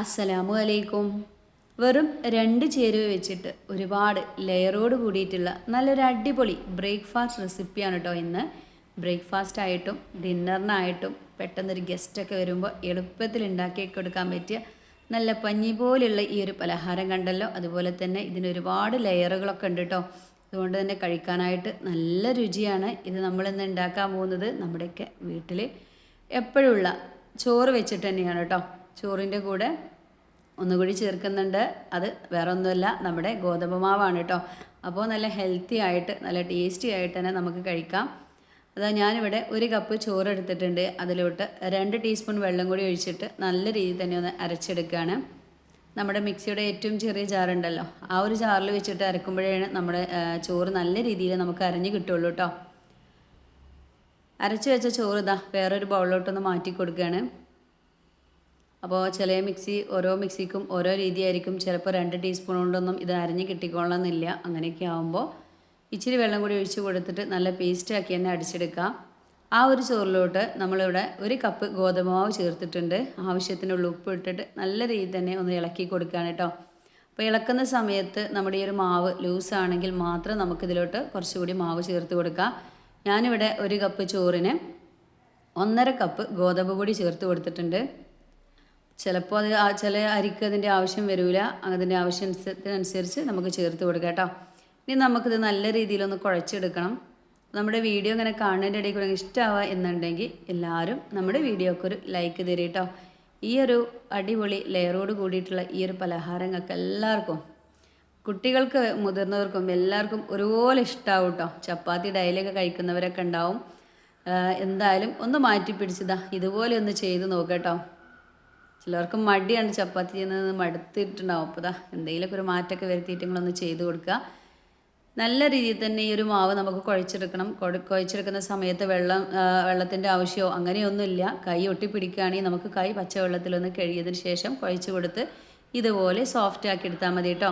അസ്സലാമു അലൈക്കും. വെറും രണ്ട് ചേരുവ വെച്ചിട്ട് ഒരുപാട് ലെയറോട് കൂടിയിട്ടുള്ള നല്ലൊരു അടിപൊളി ബ്രേക്ക്ഫാസ്റ്റ് റെസിപ്പിയാണ് കേട്ടോ ഇന്ന്. ബ്രേക്ക്ഫാസ്റ്റ് ആയിട്ടും ഡിന്നറിനായിട്ടും പെട്ടെന്നൊരു ഗസ്റ്റൊക്കെ വരുമ്പോൾ എളുപ്പത്തിൽ ഉണ്ടാക്കി കൊടുക്കാൻ പറ്റിയ നല്ല പഞ്ഞി പോലുള്ള ഈ ഒരു പലഹാരം കണ്ടല്ലോ. അതുപോലെ തന്നെ ഇതിന് ഒരുപാട് ലെയറുകളൊക്കെ ഉണ്ട് കേട്ടോ അതുകൊണ്ട് തന്നെ കഴിക്കാനായിട്ട് നല്ല രുചിയാണ് ഇത് നമ്മളിന്ന് ഉണ്ടാക്കാൻ പോകുന്നത്. നമ്മുടെയൊക്കെ വീട്ടിൽ എപ്പോഴുള്ള ചോറ് വെച്ചിട്ട് തന്നെയാണ് കേട്ടോ ചോറിന്റെ കൂടെ ഒന്നുകൂടി ചേർക്കുന്നുണ്ട്. അത് വേറെ ഒന്നുമല്ല നമ്മുടെ ഗോതമ്പ് മാവാണ് കേട്ടോ അപ്പോൾ നല്ല ഹെൽത്തി ആയിട്ട് നല്ല ടേസ്റ്റി ആയിട്ട് തന്നെ നമുക്ക് കഴിക്കാം. അതാ ഞാനിവിടെ ഒരു കപ്പ് ചോറ് എടുത്തിട്ടുണ്ട് അതിലോട്ട് രണ്ട് ടീസ്പൂൺ വെള്ളം കൂടി ഒഴിച്ചിട്ട് നല്ല രീതിയിൽ തന്നെ ഒന്ന് അരച്ചെടുക്കുകയാണ് നമ്മുടെ മിക്സിയുടെ ഏറ്റവും ചെറിയ ജാറുണ്ടല്ലോ ആ ഒരു ജാറിൽ വെച്ചിട്ട് അരക്കുമ്പോഴാണ് നമ്മുടെ ചോറ് നല്ല രീതിയിൽ നമുക്ക് അരഞ്ഞ് കിട്ടുള്ളൂ കേട്ടോ അരച്ചു വെച്ച ചോറ് ഇതാ വേറൊരു ബൗളിലോട്ടൊന്ന് മാറ്റി കൊടുക്കുകയാണ് അപ്പോൾ ചില മിക്സി ഓരോ മിക്സിക്കും ഓരോ രീതിയായിരിക്കും. ചിലപ്പോൾ രണ്ട് ടീസ്പൂൺ കൊണ്ടൊന്നും ഇത് അരഞ്ഞ് കിട്ടിക്കൊള്ളണമെന്നില്ല അങ്ങനെയൊക്കെ ആകുമ്പോൾ ഇച്ചിരി വെള്ളം കൂടി ഒഴിച്ച് കൊടുത്തിട്ട് നല്ല പേസ്റ്റ് ആക്കി തന്നെ അടിച്ചെടുക്കാം. ആ ഒരു ചോറിലോട്ട് നമ്മളിവിടെ ഒരു കപ്പ് ഗോതമ്പ് ചേർത്തിട്ടുണ്ട്. ആവശ്യത്തിനുള്ള ഉപ്പ് ഇട്ടിട്ട് നല്ല രീതിയിൽ തന്നെ ഒന്ന് ഇളക്കി കൊടുക്കുകയാണ് കേട്ടോ അപ്പോൾ ഇളക്കുന്ന സമയത്ത് നമ്മുടെ ഈ ഒരു മാവ് ലൂസാണെങ്കിൽ മാത്രം നമുക്കിതിലോട്ട് കുറച്ചുകൂടി മാവ് ചേർത്ത് കൊടുക്കാം. ഞാനിവിടെ ഒരു കപ്പ് ചോറിന് ഒന്നര കപ്പ് ഗോതമ്പ് പൊടി ചേർത്ത് കൊടുത്തിട്ടുണ്ട്. ചിലപ്പോൾ അത് ചില അരിക്ക് അതിന്റെ ആവശ്യം വരില്ല അതിന്റെ ആവശ്യത്തിനനുസരിച്ച് നമുക്ക് ചേർത്ത് കൊടുക്കാം കേട്ടോ. ഇനി നമുക്കിത് നല്ല രീതിയിലൊന്ന് കുഴച്ചെടുക്കണം. നമ്മുടെ വീഡിയോ ഇങ്ങനെ കാണുന്നതിന്റെ ഇടയിൽ കൂടെ ഇഷ്ടമാവുക എന്നുണ്ടെങ്കിൽ എല്ലാവരും നമ്മുടെ വീഡിയോക്ക് ഒരു ലൈക്ക് തരും കേട്ടോ. ഈ ഒരു അടിപൊളി ലെയറോട് കൂടിയിട്ടുള്ള ഈ ഒരു പലഹാരങ്ങൾക്ക് എല്ലാവർക്കും കുട്ടികൾക്ക് മുതിർന്നവർക്കും എല്ലാവർക്കും ഒരുപോലെ ഇഷ്ടമാവും കേട്ടോ. ചപ്പാത്തി ഡയലൊക്കെ കഴിക്കുന്നവരൊക്കെ ഉണ്ടാവും. എന്തായാലും ഒന്ന് മാറ്റി പിടിച്ചതാ ഇതുപോലെ ഒന്ന് ചെയ്ത് നോക്കട്ടോ ചിലർക്ക് മടിയാണ് ചപ്പാത്തി ചെയ്യുന്നത് മടുത്തിട്ടുണ്ടാവും. അപ്പോൾ എന്തെങ്കിലുമൊക്കെ ഒരു മാറ്റമൊക്കെ വരുത്തിയിട്ട് നിങ്ങളൊന്ന് ചെയ്ത് കൊടുക്കുക. നല്ല രീതിയിൽ തന്നെ ഈ ഒരു മാവ് നമുക്ക് കുഴച്ചെടുക്കണം. കുഴ- കുഴച്ചെടുക്കുന്ന സമയത്ത് വെള്ളം വെള്ളത്തിന്റെ ആവശ്യമോ അങ്ങനെയൊന്നുമില്ല. കൈ ഒട്ടിപ്പിടിക്കുകയാണെങ്കിൽ നമുക്ക് കൈ പച്ചവെള്ളത്തിലൊന്ന് കഴുകിയതിന് ശേഷം കുഴച്ച് കൊടുത്ത് ഇതുപോലെ സോഫ്റ്റ് ആക്കി എടുത്താൽ മതി കേട്ടോ.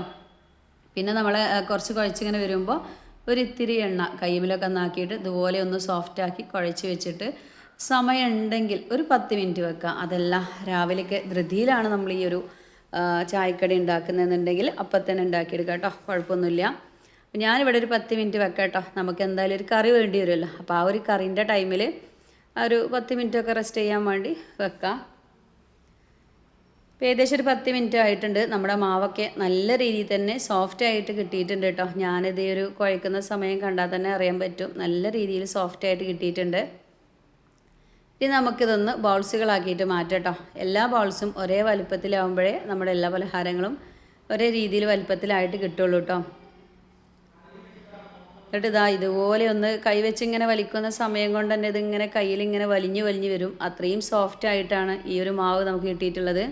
പിന്നെ നമ്മൾ കുറച്ച് കുഴച്ചിങ്ങനെ വരുമ്പോൾ ഒരു ഇത്തിരി എണ്ണ കയ്യിലൊക്കെ ഒന്നാക്കിയിട്ട് ഇതുപോലെ ഒന്ന് സോഫ്റ്റ് ആക്കി കുഴച്ച് വെച്ചിട്ട് സമയം ഉണ്ടെങ്കിൽ ഒരു പത്ത് മിനിറ്റ് വെക്കാം. അതല്ല രാവിലെയൊക്കെ ധൃതിയിലാണ് നമ്മൾ ഈ ഒരു ചായക്കടി ഉണ്ടാക്കുന്നതെന്നുണ്ടെങ്കിൽ അപ്പം തന്നെ ഉണ്ടാക്കിയെടുക്കാം കേട്ടോ. കുഴപ്പമൊന്നുമില്ല. അപ്പം ഞാനിവിടെ ഒരു പത്ത് മിനിറ്റ് വെക്കാം കേട്ടോ. നമുക്ക് എന്തായാലും ഒരു കറി വേണ്ടി വരുമല്ലോ. അപ്പോൾ ആ ഒരു കറീന്റെ ടൈമിൽ ഒരു പത്ത് മിനിറ്റൊക്കെ റെസ്റ്റ് ചെയ്യാൻ വേണ്ടി വെക്കാം. ഇപ്പോൾ ഏകദേശം ഒരു പത്ത് മിനിറ്റ് ആയിട്ടുണ്ട്. നമ്മുടെ മാവൊക്കെ നല്ല രീതിയിൽ തന്നെ സോഫ്റ്റ് ആയിട്ട് കിട്ടിയിട്ടുണ്ട് കേട്ടോ. ഞാനിത് ഒരു കുഴക്കുന്ന സമയം കണ്ടാൽ തന്നെ അറിയാൻ പറ്റും. നല്ല രീതിയിൽ സോഫ്റ്റ് ആയിട്ട് കിട്ടിയിട്ടുണ്ട്. ഇനി നമുക്കിതൊന്ന് ബൗൾസുകളാക്കിയിട്ട് മാറ്റാം കേട്ടോ എല്ലാ ബൗൾസും ഒരേ വലുപ്പത്തിലാവുമ്പോഴേ നമ്മുടെ എല്ലാ പലഹാരങ്ങളും ഒരേ രീതിയിൽ വലുപ്പത്തിലായിട്ട് കിട്ടുള്ളൂ കേട്ടോ എന്നിട്ട് ഇതാ ഇതുപോലെ ഒന്ന് കൈവച്ച് ഇങ്ങനെ വലിക്കുന്ന സമയം കൊണ്ട് തന്നെ ഇതിങ്ങനെ കയ്യിൽ ഇങ്ങനെ വലിഞ്ഞു വലിഞ്ഞു വരും. അത്രയും സോഫ്റ്റ് ആയിട്ടാണ് ഈ ഒരു മാവ് നമുക്ക് കിട്ടിയിട്ടുള്ളത്.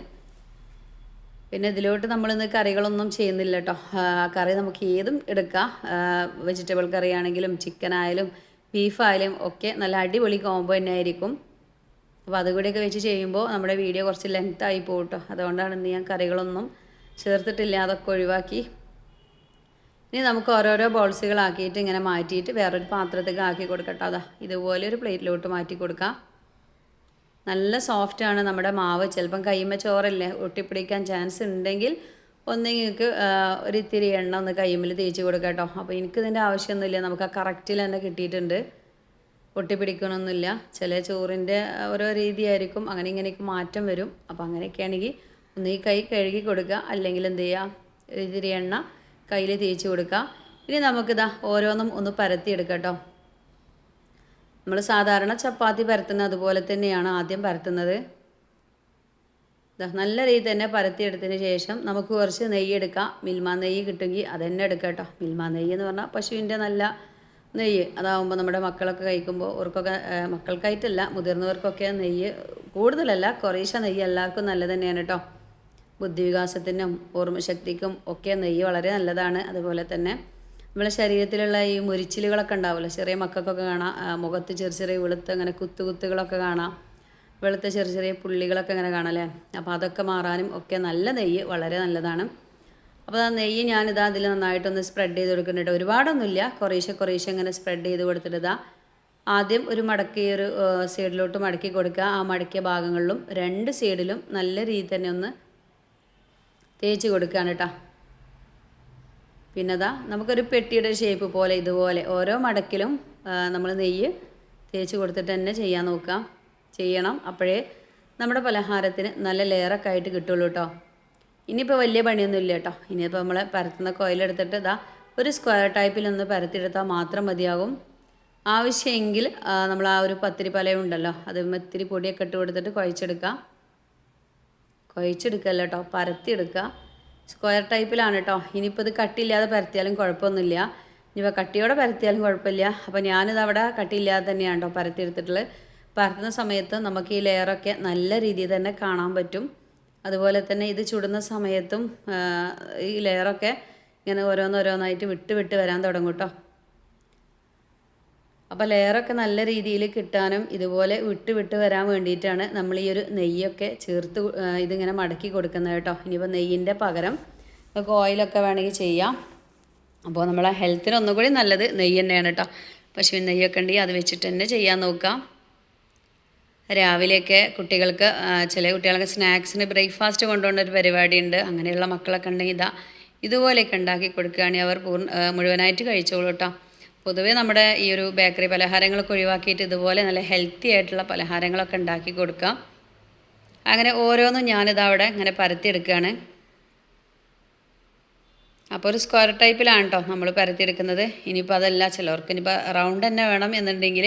പിന്നെ ഇതിലോട്ട് നമ്മളിന്ന് കറികളൊന്നും ചെയ്യുന്നില്ല കേട്ടോ കറി നമുക്ക് ഏതും എടുക്കാം. വെജിറ്റബിൾ കറിയാണെങ്കിലും ചിക്കൻ ആയാലും ബീഫായാലും ഒക്കെ നല്ല അടിപൊളി കോംബോ തന്നെ ആയിരിക്കും അപ്പോൾ അതുകൂടിയൊക്കെ വെച്ച് ചെയ്യുമ്പോൾ നമ്മുടെ വീഡിയോ കുറച്ച് ലെങ്ത് ആയി പോകും കേട്ടോ അതുകൊണ്ടാണ് ഇന്ന് ഞാൻ കറികളൊന്നും ചേർത്തിട്ടില്ല. അതൊക്കെ ഒഴിവാക്കി. ഇനി നമുക്ക് ഓരോരോ ബോൾസുകളാക്കിയിട്ട് ഇങ്ങനെ മാറ്റിയിട്ട് വേറൊരു പാത്രത്തേക്ക് ആക്കി കൊടുക്കട്ടോ അതാ ഇതുപോലെ ഒരു പ്ലേറ്റിലോട്ട് മാറ്റി കൊടുക്കാം. നല്ല സോഫ്റ്റാണ് നമ്മുടെ മാവ്. ചിലപ്പം കയ്യമ്മ ചോറല്ലേ? ഒട്ടിപ്പിടിക്കാൻ ചാൻസ് ഉണ്ടെങ്കിൽ ഒന്നെങ്കിൽ ഒരിത്തിരി എണ്ണ ഒന്ന് കയ്യമ്മിൽ തേച്ച് കൊടുക്കാം കേട്ടോ. അപ്പോൾ എനിക്കിതിന്റെ ആവശ്യമൊന്നുമില്ല. നമുക്ക് ആ കറക്റ്റിൽ തന്നെ കിട്ടിയിട്ടുണ്ട്. ഒട്ടിപ്പിടിക്കണമൊന്നുമില്ല ചില ചോറിന്റെ ഓരോ രീതിയായിരിക്കും. അങ്ങനെ ഇങ്ങനെയൊക്കെ മാറ്റം വരും. അപ്പോൾ അങ്ങനെയൊക്കെ ആണെങ്കിൽ ഒന്ന് ഈ കൈ കഴുകി കൊടുക്കുക. അല്ലെങ്കിൽ എന്ത് ചെയ്യുക? ഇതിരി എണ്ണ കയ്യിൽ തേച്ച് കൊടുക്കുക. ഇനി നമുക്കിതാ ഓരോന്നും ഒന്ന് പരത്തിയെടുക്കാം കേട്ടോ. നമ്മൾ സാധാരണ ചപ്പാത്തി പരത്തുന്ന അതുപോലെ തന്നെയാണ് ആദ്യം പരത്തുന്നത്. നല്ല രീതിയിൽ തന്നെ പരത്തിയെടുത്തതിന് ശേഷം നമുക്ക് കുറച്ച് നെയ്യ് എടുക്കാം. മിൽമ നെയ്യ് കിട്ടുമെങ്കിൽ അത് തന്നെ എടുക്കാം കേട്ടോ. മിൽമ നെയ്യ് എന്ന് പറഞ്ഞാൽ പശുവിന്റെ നല്ല നെയ്യ്. അതാവുമ്പോൾ നമ്മുടെ മക്കളൊക്കെ കഴിക്കുമ്പോൾ അവർക്കൊക്കെ മക്കൾക്കായിട്ടല്ല മുതിർന്നവർക്കൊക്കെ നെയ്യ് കൂടുതലല്ല കുറേശ്ശെ നെയ്യ് എല്ലാവർക്കും നല്ലത് തന്നെയാണ് കേട്ടോ ബുദ്ധിവികാസത്തിനും ഓർമ്മശക്തിക്കും ഒക്കെ നെയ്യ് വളരെ നല്ലതാണ്. അതുപോലെ തന്നെ നമ്മളെ ശരീരത്തിലുള്ള ഈ മുരിച്ചിലുകളൊക്കെ ഉണ്ടാവുമല്ലോ ചെറിയ മക്കൾക്കൊക്കെ കാണാം മുഖത്ത് ചെറിയ ചെറിയ വെളുത്ത് അങ്ങനെ കുത്തു കുത്തുകളൊക്കെ കാണാം വെളുത്ത ചെറിയ ചെറിയ പുള്ളികളൊക്കെ ഇങ്ങനെ കാണാം അല്ലേ അപ്പോൾ അതൊക്കെ മാറാനും ഒക്കെ നല്ല നെയ്യ് വളരെ നല്ലതാണ്. അപ്പോൾ ആ നെയ്യ് ഞാനിതാ അതിൽ നന്നായിട്ടൊന്ന് സ്പ്രെഡ് ചെയ്ത് കൊടുക്കുന്നുണ്ട്. ഒരുപാടൊന്നുമില്ല. കുറേശ്ശെ കുറേശ്ശെ ഇങ്ങനെ സ്പ്രെഡ് ചെയ്ത് കൊടുത്തിട്ട് ആദ്യം ഒരു മടക്കി ഒരു സൈഡിലോട്ട് മടക്കി കൊടുക്കുക. ആ മടക്കിയ ഭാഗങ്ങളിലും രണ്ട് സൈഡിലും നല്ല രീതിയിൽ തന്നെ ഒന്ന് തേച്ച് കൊടുക്കുകയാണ് കേട്ടോ. പിന്നെതാ നമുക്കൊരു പെട്ടിയുടെ ഷേപ്പ് പോലെ ഇതുപോലെ ഓരോ മടക്കിലും നമ്മൾ നെയ്യ് തേച്ച് കൊടുത്തിട്ട് തന്നെ ചെയ്യാൻ നോക്കാം ചെയ്യണം. അപ്പോഴേ നമ്മുടെ പലഹാരത്തിന് നല്ല ലെയറൊക്കെ ആയിട്ട് കിട്ടുള്ളൂ കേട്ടോ. ഇനിയിപ്പോൾ വലിയ പണിയൊന്നും ഇല്ല കേട്ടോ ഇനിയിപ്പോൾ നമ്മൾ പരത്തുന്ന കോയിലെടുത്തിട്ട് ഇതാ ഒരു സ്ക്വയർ ടൈപ്പിൽ ടൈപ്പിലൊന്ന് പരത്തിയെടുത്താൽ മാത്രം മതിയാകും. ആവശ്യമെങ്കിൽ നമ്മൾ ആ ഒരു പത്തിരി പലയും ഉണ്ടല്ലോ അത് ഇത്തിരി പൊടിയൊക്കെ ഇട്ട് കൊടുത്തിട്ട് കുഴച്ചെടുക്കാം. കുഴച്ചെടുക്കല്ല കേട്ടോ പരത്തിയെടുക്കുക സ്ക്വയർ ടൈപ്പിലാണ് കേട്ടോ ഇനിയിപ്പോൾ ഇത് കട്ടിയില്ലാതെ പരത്തിയാലും കുഴപ്പമൊന്നുമില്ല. ഇനിയിപ്പോൾ കട്ടിയോടെ പരത്തിയാലും കുഴപ്പമില്ല. അപ്പോൾ ഞാനിത് അവിടെ കട്ടിയില്ലാതെ തന്നെയാണ് കേട്ടോ പരത്തിയെടുത്തിട്ടുള്ളത്. പരത്തുന്ന സമയത്ത് നമുക്ക് ഈ ലെയറൊക്കെ നല്ല രീതിയിൽ തന്നെ കാണാൻ പറ്റും. അതുപോലെ തന്നെ ഇത് ചുടുന്ന സമയത്തും ഈ ലെയറൊക്കെ ഇങ്ങനെ ഓരോന്നോരോന്നായിട്ട് വിട്ട് വിട്ട് വരാൻ തുടങ്ങും കേട്ടോ അപ്പോൾ ലെയറൊക്കെ നല്ല രീതിയിൽ കിട്ടാനും ഇതുപോലെ വിട്ട് വിട്ട് വരാൻ വേണ്ടിയിട്ടാണ് നമ്മൾ ഈ ഒരു നെയ്യൊക്കെ ചേർത്ത് ഇതിങ്ങനെ മടക്കി കൊടുക്കുന്നത് കേട്ടോ ഇനിയിപ്പോൾ നെയ്യിന്റെ പകരം നമുക്ക് ഓയിലൊക്കെ വേണമെങ്കിൽ ചെയ്യാം. അപ്പോൾ നമ്മളെ ഹെൽത്തിന് ഒന്നുകൂടി നല്ലത് നെയ്യ് തന്നെയാണ് കേട്ടോ പശുവിൻ നെയ്യൊക്കെ ഉണ്ടെങ്കിൽ അത് വെച്ചിട്ട് തന്നെ ചെയ്യാൻ നോക്കാം. രാവിലെയൊക്കെ കുട്ടികൾക്ക് ചില കുട്ടികൾക്ക് സ്നാക്സിന് ബ്രേക്ക്ഫാസ്റ്റ് കൊണ്ടുപോകുന്ന ഒരു പരിപാടിയുണ്ട്. അങ്ങനെയുള്ള മക്കളൊക്കെ ഉണ്ടെങ്കിൽ ഇതാ ഇതുപോലെയൊക്കെ ഉണ്ടാക്കി കൊടുക്കുകയാണെങ്കിൽ അവർ പൂർണ മുഴുവനായിട്ട് കഴിച്ചോളൂ കേട്ടോ. പൊതുവേ നമ്മുടെ ഈ ഒരു ബേക്കറി പലഹാരങ്ങളൊക്കെ ഒഴിവാക്കിയിട്ട് ഇതുപോലെ നല്ല ഹെൽത്തി ആയിട്ടുള്ള പലഹാരങ്ങളൊക്കെ ഉണ്ടാക്കി കൊടുക്കാം അങ്ങനെ ഓരോന്നും ഞാനിതാ അവിടെ ഇങ്ങനെ പരത്തിയെടുക്കുകയാണ്. അപ്പോൾ ഒരു സ്ക്വയർ ടൈപ്പിലാണ് കേട്ടോ നമ്മൾ പരത്തിയെടുക്കുന്നത്. ഇനിയിപ്പോൾ അതല്ല ചിലവർക്ക് ഇനിയിപ്പോൾ റൗണ്ട് തന്നെ വേണം എന്നുണ്ടെങ്കിൽ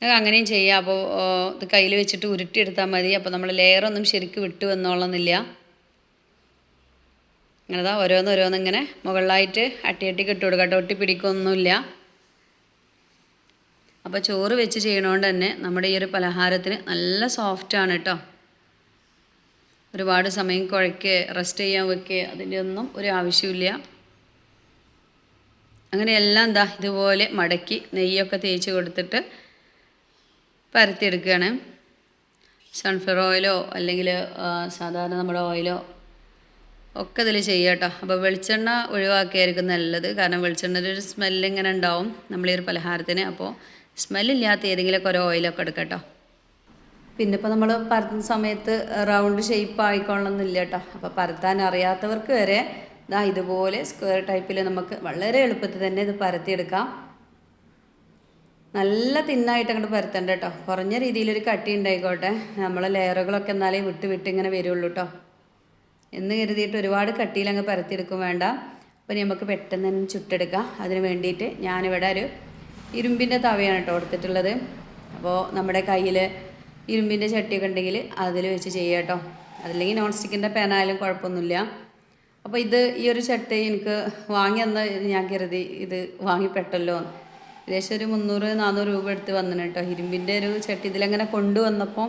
നിങ്ങൾക്ക് അങ്ങനെയും ചെയ്യാം. അപ്പോൾ ഇത് കയ്യിൽ വെച്ചിട്ട് ഉരുട്ടിയെടുത്താൽ മതി. അപ്പോൾ നമ്മൾ ലെയറൊന്നും ശരിക്കും വിട്ടു വന്നോളന്നില്ല. അങ്ങനെ ദാ ഓരോന്ന് ഓരോന്ന് ഇങ്ങനെ മുകളിലായിട്ട് അട്ടി അട്ടി കെട്ടി കൊടുക്കട്ടെ കേട്ടോ ഒട്ടി പിടിക്കൊന്നുമില്ല. അപ്പോൾ ചോറ് വെച്ച് ചെയ്യണോണ്ട് തന്നെ നമ്മുടെ ഈ ഒരു പലഹാരത്തിന് നല്ല സോഫ്റ്റാണ് കേട്ടോ. ഒരുപാട് സമയം കുഴയ്ക്കുക റെസ്റ്റ് ചെയ്യാൻ വെക്കുക അതിന്റെ ഒന്നും ഒരു ആവശ്യമില്ല അങ്ങനെ എല്ലാം എന്താ ഇതുപോലെ മടക്കി നെയ്യൊക്കെ തേച്ച് കൊടുത്തിട്ട് പരത്തിയെടുക്കുകയാണ്. സൺഫ്ലവർ ഓയിലോ അല്ലെങ്കിൽ സാധാരണ നമ്മുടെ ഓയിലോ ഒക്കെ ഇതിൽ ചെയ്യുക കേട്ടോ. അപ്പോൾ വെളിച്ചെണ്ണ ഒഴിവാക്കിയായിരിക്കും നല്ലത്. കാരണം വെളിച്ചെണ്ണയുടെ ഒരു സ്മെല്ല് ഇങ്ങനെ ഉണ്ടാവും. നമ്മൾ ഈ ഒരു പലഹാരത്തിന്. അപ്പോൾ സ്മെല്ലില്ലാത്ത ഏതെങ്കിലുമൊക്കെ ഒരു ഓയിലൊക്കെ എടുക്കാം കേട്ടോ. പിന്നെ ഇപ്പോൾ നമ്മൾ പരത്തുന്ന സമയത്ത് റൗണ്ട് ഷേപ്പ് ആയിക്കൊള്ളണമെന്നില്ല കേട്ടോ. അപ്പോൾ പരത്താൻ അറിയാത്തവർക്ക് വരെ ഇതാ ഇതുപോലെ സ്ക്വയർ ടൈപ്പിൽ നമുക്ക് വളരെ എളുപ്പത്തിൽ തന്നെ ഇത് പരത്തിയെടുക്കാം. നല്ല തിന്നായിട്ട് അങ്ങോട്ട് പരത്തണ്ട കേട്ടോ കുറഞ്ഞ രീതിയിലൊരു കട്ടി ഉണ്ടായിക്കോട്ടെ. നമ്മളെ ലെയറുകളൊക്കെ എന്നാലേ വിട്ട് വിട്ട് ഇങ്ങനെ വരുള്ളൂ കേട്ടോ എന്ന് കരുതിയിട്ട് ഒരുപാട് കട്ടിയിൽ അങ്ങ് പരത്തിയെടുക്കും വേണ്ട. അപ്പോൾ നമുക്ക് പെട്ടെന്ന് തന്നെ ചുട്ടെടുക്കാം. അതിന് വേണ്ടിയിട്ട് ഞാനിവിടെ ഒരു ഇരുമ്പിന്റെ തവയാണ് കേട്ടോ കൊടുത്തിട്ടുള്ളത്. അപ്പോൾ നമ്മുടെ കയ്യിൽ ഇരുമ്പിന്റെ ചട്ടിയൊക്കെ ഉണ്ടെങ്കിൽ അതിൽ വെച്ച് ചെയ്യുക കേട്ടോ അതില്ലെങ്കിൽ നോൺ സ്റ്റിക്കിന്റെ പേനായാലും കുഴപ്പമൊന്നുമില്ല. അപ്പോൾ ഇത് ഈ ഒരു ചട്ടി എനിക്ക് വാങ്ങി തന്ന ഞാൻ കരുതി ഇത് വാങ്ങിപ്പെട്ടല്ലോ ഏകദേശം ഒരു മുന്നൂറ് നാനൂറ് രൂപ എടുത്ത് വന്നിന് കേട്ടോ ഇരുമ്പിന്റെ ഒരു ചട്ടി ഇതിലങ്ങനെ കൊണ്ടുവന്നപ്പോൾ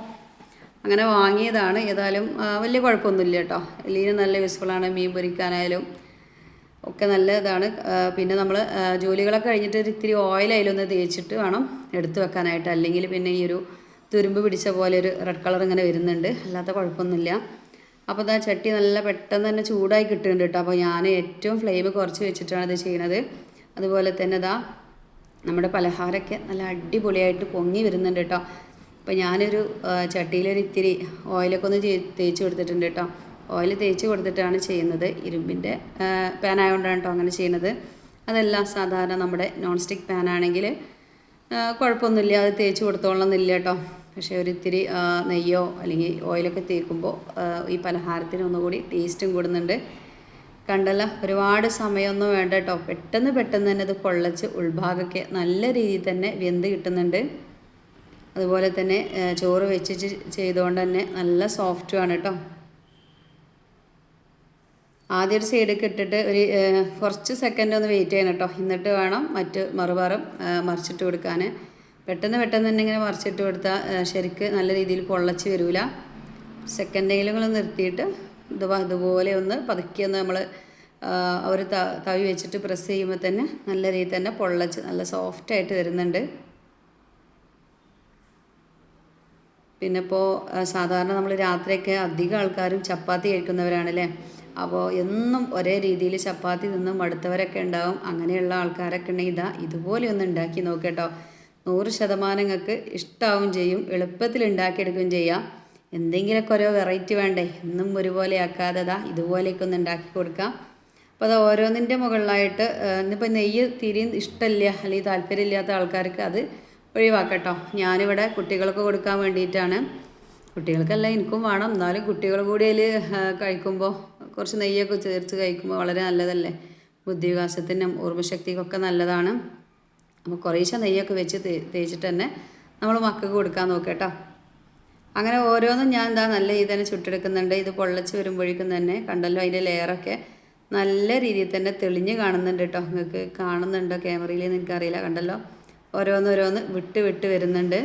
അങ്ങനെ വാങ്ങിയതാണ്. ഏതായാലും വലിയ കുഴപ്പമൊന്നുമില്ല കേട്ടോ എല്ലിന് നല്ല യൂസ്ഫുള്ളാണ് മീൻ പൊരിക്കാനായാലും ഒക്കെ നല്ല ഇതാണ്. പിന്നെ നമ്മൾ ജോലികളൊക്കെ കഴിഞ്ഞിട്ട് ഒരു ഇത്തിരി ഓയിൽ അതിലൊന്ന് തേച്ചിട്ട് വേണം എടുത്തു വെക്കാനായിട്ട്. അല്ലെങ്കിൽ പിന്നെ ഈ ഒരു തുരുമ്പ് പിടിച്ച പോലെ ഒരു റെഡ് കളർ ഇങ്ങനെ വരുന്നുണ്ട്. അല്ലാത്ത കുഴപ്പമൊന്നുമില്ല. അപ്പോൾ ഇതാ ചട്ടി നല്ല പെട്ടെന്ന് തന്നെ ചൂടായി കിട്ടുന്നുണ്ട് കേട്ടോ അപ്പോൾ ഞാൻ ഏറ്റവും ഫ്ലെയിം കുറച്ച് വെച്ചിട്ടാണ് ഇത് ചെയ്യുന്നത് അതുപോലെ തന്നെ ഇതാ നമ്മുടെ പലഹാരമൊക്കെ നല്ല അടിപൊളിയായിട്ട് പൊങ്ങി വരുന്നുണ്ട് കേട്ടോ. അപ്പോൾ ഞാനൊരു ചട്ടിയിലൊരു ഇത്തിരി ഓയിലൊക്കെ ഒന്ന് തേച്ച് കൊടുത്തിട്ടുണ്ട് കേട്ടോ. ഓയിൽ തേച്ച് കൊടുത്തിട്ടാണ് ചെയ്യുന്നത്. ഇരുമ്പിന്റെ പാൻ ആയതുകൊണ്ടാണ് കേട്ടോ അങ്ങനെ ചെയ്യുന്നത്. അതല്ല സാധാരണ നമ്മുടെ നോൺ സ്റ്റിക്ക് പാൻ ആണെങ്കിൽ കുഴപ്പമൊന്നുമില്ല. അത് തേച്ച് കൊടുത്തോളണമെന്നില്ല കേട്ടോ. പക്ഷേ ഒരു ഇത്തിരി നെയ്യോ അല്ലെങ്കിൽ ഓയിലൊക്കെ തേക്കുമ്പോൾ ഈ പലഹാരത്തിന് ഒന്നുകൂടി ടേസ്റ്റും കൂടുന്നുണ്ട്. കണ്ടല്ല? ഒരുപാട് സമയമൊന്നും വേണ്ട കേട്ടോ. പെട്ടെന്ന് പെട്ടെന്ന് തന്നെ ഇത് പൊള്ളച്ച് ഉൾഭാഗമൊക്കെ നല്ല രീതിയിൽ തന്നെ വെന്ത് കിട്ടുന്നുണ്ട്. അതുപോലെ തന്നെ ചോറ് വെച്ചിട്ട് ചെയ്തുകൊണ്ട് തന്നെ നല്ല സോഫ്റ്റുമാണ് കേട്ടോ. ആദ്യ ഒരു സൈഡൊക്കെ ഇട്ടിട്ട് ഒരു കുറച്ച് സെക്കൻഡ് ഒന്ന് വെയിറ്റ് ചെയ്യണം കേട്ടോ. എന്നിട്ട് വേണം മറ്റ് മറുപാറും മറിച്ചിട്ട് കൊടുക്കാൻ പെട്ടെന്ന് പെട്ടെന്ന് തന്നെ ഇങ്ങനെ മറിച്ചിട്ട് കൊടുത്താൽ ശരിക്ക് നല്ല രീതിയിൽ പൊള്ളച്ച് വരില്ല സെക്കൻഡെങ്കിലും നിർത്തിയിട്ട് ഇത് ഇതുപോലെ ഒന്ന് പതുക്കി ഒന്ന് നമ്മൾ അവർ ത- തവി വെച്ചിട്ട് പ്രസ് ചെയ്യുമ്പോൾ തന്നെ നല്ല രീതിയിൽ തന്നെ പൊള്ളച്ച് നല്ല സോഫ്റ്റായിട്ട് വരുന്നുണ്ട്. പിന്നെ ഇപ്പോൾ സാധാരണ നമ്മൾ രാത്രിയൊക്കെ അധികം ആൾക്കാരും ചപ്പാത്തി കഴിക്കുന്നവരാണല്ലേ? അപ്പോൾ എന്നും ഒരേ രീതിയിൽ ചപ്പാത്തി നിന്ന് മടുത്തവരൊക്കെ ഉണ്ടാവും. അങ്ങനെയുള്ള ആൾക്കാരൊക്കെ ഉണ്ടെങ്കിൽ ഇതാ ഇതുപോലെ ഒന്ന് ഉണ്ടാക്കി നോക്കേട്ടോ നൂറ് ശതമാനം നിങ്ങൾക്ക് ചെയ്യും എളുപ്പത്തിൽ ഉണ്ടാക്കിയെടുക്കുകയും ചെയ്യാം. എന്തെങ്കിലുമൊക്കെ ഓരോ വെറൈറ്റി വേണ്ടേ? എന്നും ഒരുപോലെ ആക്കാതെ ദാ ഇതുപോലെയൊക്കെ ഒന്ന് ഉണ്ടാക്കി കൊടുക്കാം. അപ്പോൾ അത് ഓരോന്നിന്റെ മുകളിലായിട്ട് ഇന്നിപ്പോൾ നെയ്യ് തിരിയും ഇഷ്ടമില്ല അല്ലെങ്കിൽ താല്പര്യമില്ലാത്ത ആൾക്കാർക്ക് അത് ഒഴിവാക്കട്ടോ. ഞാനിവിടെ കുട്ടികൾക്ക് കൊടുക്കാൻ വേണ്ടിയിട്ടാണ്. കുട്ടികൾക്കല്ല എനിക്കും വേണം. എന്നാലും കുട്ടികൾ കൂടി അതിൽ കഴിക്കുമ്പോൾ കുറച്ച് നെയ്യൊക്കെ ചേർത്ത് കഴിക്കുമ്പോൾ വളരെ നല്ലതല്ലേ? ബുദ്ധിവികാസത്തിനും ഓർമ്മശക്തിക്കൊക്കെ നല്ലതാണ്. അപ്പോൾ കുറേശ്ശെ നെയ്യൊക്കെ വെച്ച് തേച്ചിട്ട് തന്നെ നമ്മൾ മക്കൾക്ക് കൊടുക്കാൻ നോക്കട്ടോ അങ്ങനെ ഓരോന്നും ഞാൻ എന്താ നല്ല രീതിയിൽ തന്നെ ചുട്ടെടുക്കുന്നുണ്ട്. ഇത് പൊള്ളച്ച് വരുമ്പോഴേക്കും തന്നെ കണ്ടല്ലോ അതിന്റെ ലെയറൊക്കെ നല്ല രീതിയിൽ തന്നെ തെളിഞ്ഞ് കാണുന്നുണ്ട് കേട്ടോ. നിങ്ങൾക്ക് കാണുന്നുണ്ടോ ക്യാമറയിൽ എനിക്കറിയില്ല കണ്ടല്ലോ? ഓരോന്നോരോന്ന് വിട്ട് വിട്ട് വരുന്നുണ്ട്.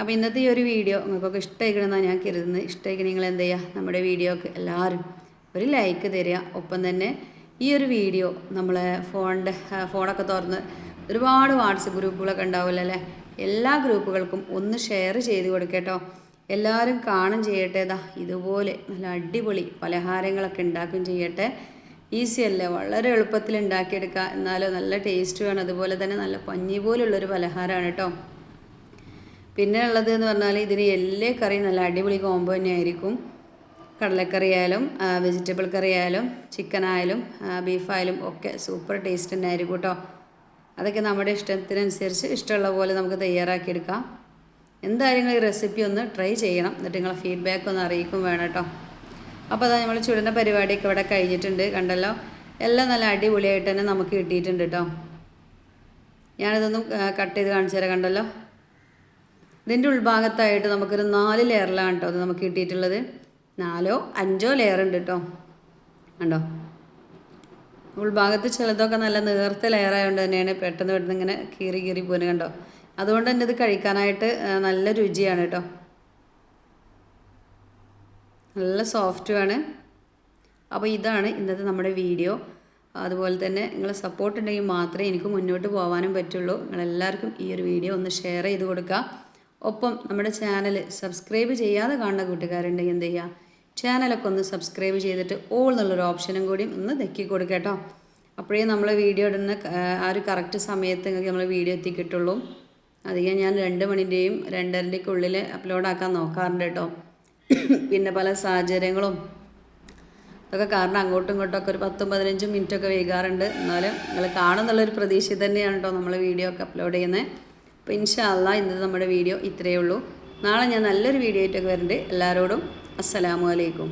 അപ്പോൾ ഇന്നത്തെ ഈ ഒരു വീഡിയോ നിങ്ങൾക്കൊക്കെ ഇഷ്ടമായിക്കണമെന്നാണ് ഞാൻ കരുതുന്നത്. ഇഷ്ടമായിക്കണ നിങ്ങൾ എന്ത് ചെയ്യുക? നമ്മുടെ വീഡിയോക്ക് എല്ലാവരും ഒരു ലൈക്ക് തരിക. ഒപ്പം തന്നെ ഈ ഒരു വീഡിയോ നമ്മളെ ഫോണിന്റെ ഫോണൊക്കെ തുറന്ന് ഒരുപാട് വാട്സപ്പ് ഗ്രൂപ്പുകളൊക്കെ ഉണ്ടാവില്ല അല്ലേ? എല്ലാ ഗ്രൂപ്പുകൾക്കും ഒന്ന് ഷെയർ ചെയ്ത് കൊടുക്കട്ടോ. എല്ലാവരും കാണും ചെയ്യട്ടെ. ഇതാ ഇതുപോലെ നല്ല അടിപൊളി പലഹാരങ്ങളൊക്കെ ഉണ്ടാക്കും ചെയ്യട്ടെ. ഈസി അല്ലേ? വളരെ എളുപ്പത്തിൽ ഉണ്ടാക്കിയെടുക്കുക എന്നാലും നല്ല ടേസ്റ്റുമാണ് അതുപോലെ തന്നെ നല്ല പഞ്ഞി പോലുള്ളൊരു പലഹാരമാണ് കേട്ടോ. പിന്നെ ഉള്ളത് എന്ന് പറഞ്ഞാൽ ഇതിന് എല്ലാ കറിയും നല്ല അടിപൊളി കോംബോ തന്നെയായിരിക്കും. കടലക്കറി ആയാലും വെജിറ്റബിൾ കറി ആയാലും ചിക്കൻ ആയാലും ബീഫായാലും ഒക്കെ സൂപ്പർ ടേസ്റ്റ് തന്നെ ആയിരിക്കും കേട്ടോ. അതൊക്കെ നമ്മുടെ ഇഷ്ടത്തിനനുസരിച്ച് ഇഷ്ടമുള്ള പോലെ നമുക്ക് തയ്യാറാക്കിയെടുക്കാം. എന്തായാലും ഈ റെസിപ്പി ഒന്ന് ട്രൈ ചെയ്യണം. എന്നിട്ട് നിങ്ങളെ ഫീഡ്ബാക്ക് ഒന്ന് അറിയിക്കും വേണം കേട്ടോ. അപ്പോൾ അതാ നമ്മൾ ചുടുന്ന പരിപാടിയൊക്കെ ഇവിടെ കഴിഞ്ഞിട്ടുണ്ട്. കണ്ടല്ലോ? എല്ലാം നല്ല അടിപൊളിയായിട്ട് തന്നെ നമുക്ക് കിട്ടിയിട്ടുണ്ട് കേട്ടോ. ഞാനിതൊന്നും കട്ട് ചെയ്ത് കാണിച്ചു തരാം. കണ്ടല്ലോ? ഇതിന്റെ ഉൾഭാഗത്തായിട്ട് നമുക്കൊരു നാല് ലെയറിലാണ് കേട്ടോ അത് നമുക്ക് കിട്ടിയിട്ടുള്ളത്. നാലോ അഞ്ചോ ലെയർ ഉണ്ട് കേട്ടോ. കണ്ടോ? ഉൾഭാഗത്ത് ചിലതൊക്കെ നല്ല നേർത്ത ലെയറായതുകൊണ്ട് തന്നെയാണ് പെട്ടെന്ന് പെട്ടെന്ന് ഇങ്ങനെ കീറി കീറി പോകുന്നത് കണ്ടോ? അതുകൊണ്ട് തന്നെ ഇത് കഴിക്കാനായിട്ട് നല്ല രുചിയാണ് കേട്ടോ. നല്ല സോഫ്റ്റുമാണ് അപ്പോൾ ഇതാണ് ഇന്നത്തെ നമ്മുടെ വീഡിയോ അതുപോലെ തന്നെ നിങ്ങൾ സപ്പോർട്ട് ഉണ്ടെങ്കിൽ മാത്രമേ എനിക്ക് മുന്നോട്ട് പോകാനും പറ്റുള്ളൂ. നിങ്ങളെല്ലാവർക്കും ഈ ഒരു വീഡിയോ ഒന്ന് ഷെയർ ചെയ്ത് കൊടുക്കുക ഒപ്പം നമ്മുടെ ചാനൽ സബ്സ്ക്രൈബ് ചെയ്യാതെ കാണുന്ന കൂട്ടുകാരുണ്ടെങ്കിൽ എന്ത് ചെയ്യുക ചാനലൊക്കെ ഒന്ന് സബ്സ്ക്രൈബ് ചെയ്തിട്ട് ഓൾ എന്നുള്ളൊരു ഓപ്ഷനും കൂടി ഒന്ന് തെക്കി കൊടുക്കേട്ടോ അപ്പോഴേ നമ്മൾ വീഡിയോ ഇടുന്ന ആ ഒരു കറക്റ്റ് സമയത്ത് നമ്മൾ വീഡിയോ എത്തിക്കിട്ടുള്ളൂ. അധികം ഞാൻ രണ്ട് മണിന്റെയും രണ്ടരന്റെയൊക്കെ ഉള്ളിൽ അപ്ലോഡാക്കാൻ നോക്കാറുണ്ട് കേട്ടോ. പിന്നെ പല സാഹചര്യങ്ങളും. അതൊക്കെ കാരണം അങ്ങോട്ടും ഇങ്ങോട്ടും ഒക്കെ ഒരു പത്തും പതിനഞ്ചും മിനിറ്റൊക്കെ വൈകാറുണ്ട്. എന്നാലും നിങ്ങൾ കാണുന്നുള്ളൊരു പ്രതീക്ഷ തന്നെയാണ് കേട്ടോ നമ്മൾ വീഡിയോ ഒക്കെ അപ്ലോഡ് ചെയ്യുന്നത് അപ്പോൾ ഇൻഷാല്ല ഇന്നത്തെ നമ്മുടെ വീഡിയോ ഇത്രയേ ഉള്ളൂ. നാളെ ഞാൻ നല്ലൊരു വീഡിയോ ആയിട്ടൊക്കെ വരുന്നുണ്ട്. എല്ലാവരോടും അസ്സലാമു അലൈക്കും.